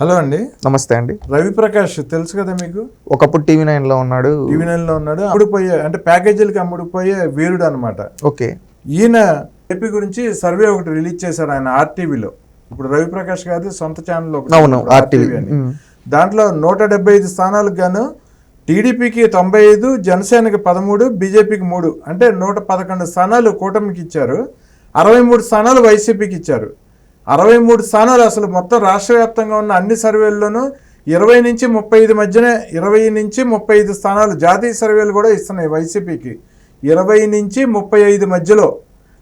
Hello అండి. నమస్తే అండి. రవి ప్రకాష్ తెలుసు కదా మీకు? ఒకప్పుడు టీవీ నైన్లో ఉన్నాడు. టీవీ నైన్లో ఉన్నాడు. అమ్ముడుపోయే అంటే ప్యాకేజీలకి అమ్ముడుపోయే వీరుడు అనమాట ఓకే. ఈయన ఏపీ గురించి సర్వే ఒకటి రిలీజ్ చేశారు ఆయన ఆర్టీవీలో. ఇప్పుడు రవి ప్రకాష్ గారి సొంత ఛానల్ అవును, RTV అని. దాంట్లో నూట డెబ్బై ఐదు స్థానాలకు గాను టీడీపీకి తొంభై ఐదు జనసేనకి పదమూడు బీజేపీకి మూడు అంటే నూట పదకొండు స్థానాలు కూటమికి ఇచ్చారు. అరవై మూడు స్థానాలు వైసీపీకి ఇచ్చారు. అరవై మూడు స్థానాలు అసలు మొత్తం రాష్ట్ర వ్యాప్తంగా ఉన్న అన్ని సర్వేల్లోనూ ఇరవై నుంచి ముప్పై ఐదు మధ్యనే ఇరవై నుంచి ముప్పై ఐదు స్థానాలు జాతీయ సర్వేలు కూడా ఇస్తున్నాయి వైసీపీకి. ఇరవై నుంచి ముప్పై ఐదు మధ్యలో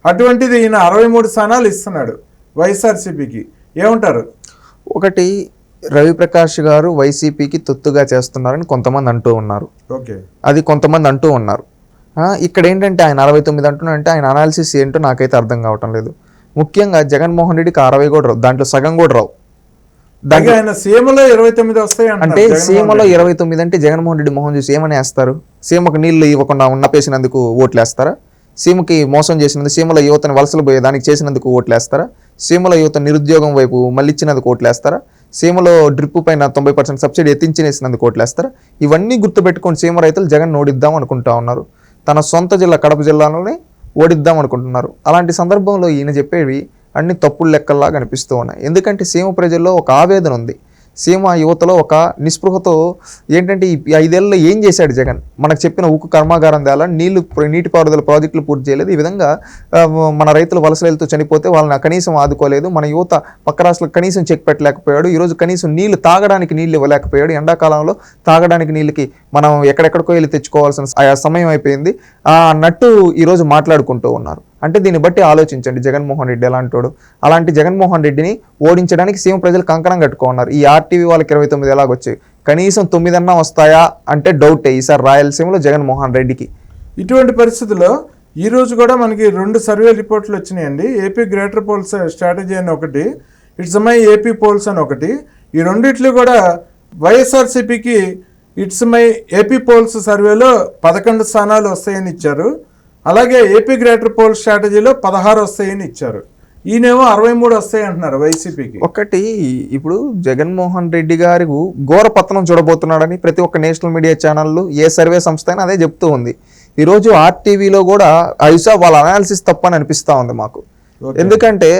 అటువంటిది ఈయన అరవై మూడు స్థానాలు ఇస్తున్నాడు వైఎస్ఆర్సీపీకి. ఏమంటారు? ఒకటి రవిప్రకాష్ గారు వైసీపీకి తొత్తుగా చేస్తున్నారని కొంతమంది అంటూ ఉన్నారు. ఓకే. అది కొంతమంది అంటూ ఉన్నారు. ఇక్కడ ఏంటంటే ఆయన అరవై తొమ్మిది అంటున్నారంటే ఆయన అనాలిసిస్ ఏంటో నాకైతే అర్థం కావటం లేదు. ముఖ్యంగా జగన్మోహన్ రెడ్డికి అరవై కూడా రావు. దాంట్లో సగం కూడా రావు. ఆయన సీమలో ఇరవై తొమ్మిది వస్తాయి అంటే సీమలో. ఇరవై తొమ్మిది అంటే జగన్మోహన్ రెడ్డి మోహన్ చూసి ఏమని వేస్తారు? సీమకు నీళ్ళు ఇవ్వకుండా ఉన్నపేసినందుకు ఓట్లు వేస్తారా? సీమకి మోసం చేసినందుకు సీమలో యువతని వలసలు పోయే దానికి చేసినందుకు ఓట్లు వేస్తారా? సీమలో యువత నిరుద్యోగం వైపు మళ్ళీ ఇచ్చినందుకు ఓట్లు వేస్తారా? సీమలో డ్రిప్ పైన తొంభై పర్సెంట్ సబ్సిడీ ఎత్తించినేసినందుకు ఓట్లు వేస్తారా? ఇవన్నీ గుర్తుపెట్టుకొని సీమ రైతులు జగన్ ఓడిద్దాం అనుకుంటా ఉన్నారు. తన సొంత జిల్లా కడప జిల్లాలోనే ఓడిద్దాం అనుకుంటున్నారు. అలాంటి సందర్భంలో ఈయన చెప్పేవి అన్ని తప్పుడు లెక్కల్లా కనిపిస్తూ ఉన్నాయి. ఎందుకంటే సీమ ప్రజల్లో ఒక ఆవేదన ఉంది. సీమ యువతలో ఒక నిస్పృహతో ఏంటంటే ఈ ఐదేళ్ళలో ఏం చేశాడు జగన్? మనకు చెప్పిన ఉక్కు కర్మాగారం తేలా నీళ్ళు నీటిపారుదల ప్రాజెక్టులు పూర్తి చేయలేదు. ఈ విధంగా మన రైతులు వలసలతో చనిపోతే వాళ్ళని కనీసం ఆదుకోలేదు. మన యువత పక్క రాష్ట్రాలకు కనీసం చెక్ పెట్టలేకపోయాడు. ఈరోజు కనీసం నీళ్ళు తాగడానికి నీళ్ళు ఇవ్వలేకపోయాడు. ఎండాకాలంలో తాగడానికి నీళ్ళకి మనం ఎక్కడెక్కడికో వెళ్ళి తెచ్చుకోవాల్సిన సమయం అయిపోయింది. ఆ అన్నట్టు ఈరోజు మాట్లాడుకుంటూ ఉన్నారు. అంటే దీన్ని బట్టి ఆలోచించండి. జగన్మోహన్ రెడ్డి ఎలాంటోడు? అలాంటి జగన్మోహన్ రెడ్డిని ఓడించడానికి సీఎం ప్రజలు కంకణం కట్టుకున్నారు ఈ ఆర్టీవీ వాళ్ళకి ఇరవై తొమ్మిది ఎలాగొచ్చాయి? కనీసం తొమ్మిదన్నా వస్తాయా అంటే డౌటే ఈసారి రాయలసీమలో జగన్మోహన్ రెడ్డికి. ఇటువంటి పరిస్థితుల్లో ఈ రోజు కూడా మనకి రెండు సర్వే రిపోర్ట్లు వచ్చినాయండి. ఏపీ గ్రేటర్ పోల్స్ స్ట్రాటజీ అని ఒకటి ఇట్స్ మై ఏపీ పోల్స్ అని ఒకటి. ఈ రెండిట్లు కూడా వైఎస్ఆర్సీపీకి ఇట్స్ మై ఏపీ పోల్స్ సర్వేలో పదకొండు స్థానాలు వస్తాయని ఇచ్చారు. అలాగే ఏపీ గ్రేటర్ పోల్ స్ట్రాటజీలో పదహారు వస్తాయని ఇచ్చారు. ఈయనేమో అరవై మూడు వస్తాయి అంటున్నారు వైసీపీకి. ఒకటి ఇప్పుడు జగన్మోహన్ రెడ్డి గారి ఘోర పతనం చూడబోతున్నాడని ప్రతి ఒక్క నేషనల్ మీడియా ఛానళ్ళు ఏ సర్వే సంస్థ అయినా అదే చెప్తూ ఉంది. ఈరోజు ఆర్టీవీలో కూడా ఐసా వాళ్ళ అనాలిసిస్ తప్పని అనిపిస్తా ఉంది మాకు. ఎందుకంటే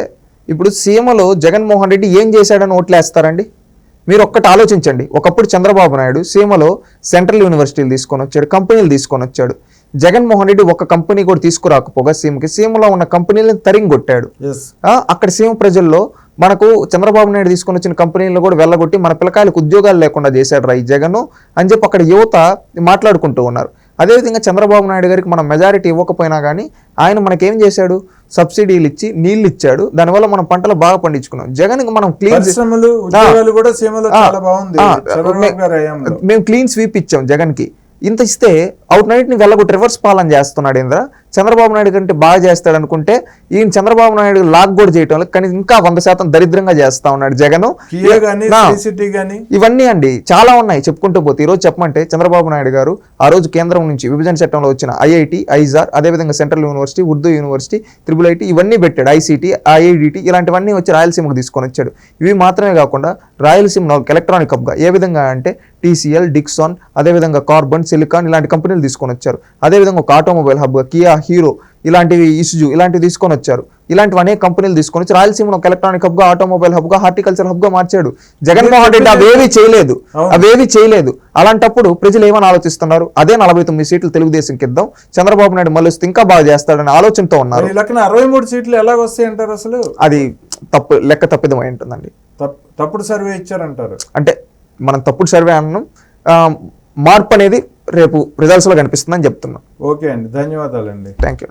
ఇప్పుడు సీమలో జగన్మోహన్ రెడ్డి ఏం చేశాడని ఓట్లేస్తారండి? మీరు ఒక్కటి ఆలోచించండి. ఒకప్పుడు చంద్రబాబు నాయుడు సీమలో సెంట్రల్ యూనివర్సిటీలు తీసుకొని వచ్చాడు కంపెనీలు తీసుకొని వచ్చాడు జగన్మోహన్ రెడ్డి ఒక కంపెనీ కూడా తీసుకురాకపోగా సీమకి సీమలో ఉన్న కంపెనీలను తరింగొట్టాడు. అక్కడ సీమ ప్రజల్లో మనకు చంద్రబాబు నాయుడు తీసుకొని వచ్చిన కంపెనీలను కూడా వెళ్ళగొట్టి మన పిల్లకాయలకు ఉద్యోగాలు లేకుండా చేశాడు రా ఈ జగన్ అని చెప్పి అక్కడ యువత మాట్లాడుకుంటూ ఉన్నారు. అదేవిధంగా చంద్రబాబు నాయుడు గారికి మనం మెజారిటీ ఇవ్వకపోయినా కానీ ఆయన మనకేం చేశాడు? సబ్సిడీలు ఇచ్చి నీళ్ళు ఇచ్చాడు. దానివల్ల మనం పంటలు బాగా పండించుకున్నాం. జగన్ మనం క్లీన్ మేము క్లీన్ స్వీప్ ఇచ్చాం జగన్కి ఇంత ఇస్తే అవుట్ నైట్ని వెళ్ళగొట్టి రివర్స్ పాలన చేస్తున్నాడు ఇంద్ర. చంద్రబాబు నాయుడు కంటే బాగా చేస్తాడు అనుకుంటే ఈయన చంద్రబాబు నాయుడు లాక్ కూడా చేయటం కానీ ఇంకా వంద శాతం దరిద్రంగా చేస్తా ఉన్నాడు జగన్. ఇవన్నీ అండి. చాలా ఉన్నాయి చెప్పుకుంటూ పోతే. ఈరోజు చెప్పమంటే చంద్రబాబు నాయుడు గారు ఆ రోజు కేంద్రం నుంచి విభజన చట్టంలో వచ్చిన ఐఐటి ఐజార్ అదేవిధంగా central university Urdu university triple IT ఇవన్నీ పెట్టాడు. ఐసీటీ ఐఐడిటి ఇలాంటివన్నీ వచ్చి రాయలసీమకు తీసుకొని వచ్చాడు. ఇవి మాత్రమే కాకుండా రాయలసీమలో ఒక ఎలక్ట్రానిక్ హబ్గా ఏ విధంగా అంటే టీసీఎల్ డిక్సాన్ అదేవిధంగా కార్బన్ సిలికాన్ ఇలాంటి కంపెనీలు తీసుకొని వచ్చారు. అదేవిధంగా ఒక ఆటోమొబైల్ హబ్గా కియా హీరో ఇలాంటివి ఇసుజు ఇలాంటివి తీసుకొని వచ్చారు. ఇలాంటివి అనేక కంపెనీలు తీసుకొని వచ్చి రాయలసీమను ఒక ఎలక్ట్రానిక్ హబ్గా ఆటోమొబైల్ హబ్గా హార్టికల్చర్ హబ్గా మార్చాడు. జగన్మోహన్ రెడ్డి అవేవి చేయలేదు. అవేవి చేయలేదు. అలాంటప్పుడు ప్రజలు ఏమని ఆలోచిస్తున్నారు? అదే నలభై తొమ్మిది సీట్లు తెలుగుదేశంకి ఇద్దాం చంద్రబాబు నాయుడు మళ్ళీ ఇంకా బాగా చేస్తాడనే ఆలోచనతో ఉన్నారు. అరవై మూడు సీట్లు ఎలా వస్తాయి అంటారు అసలు? అది తప్పు లెక్క తప్పిదమై ఉంటుందండి. తప్- తప్పుడు సర్వే ఇచ్చారంటారు. అంటే మనం తప్పుడు సర్వే అన్నాం మార్పు అనేది రేపు రిజల్ట్స్లో కనిపిస్తుందని చెప్తున్నాం. ఓకే అండి. ధన్యవాదాలండి. Thank you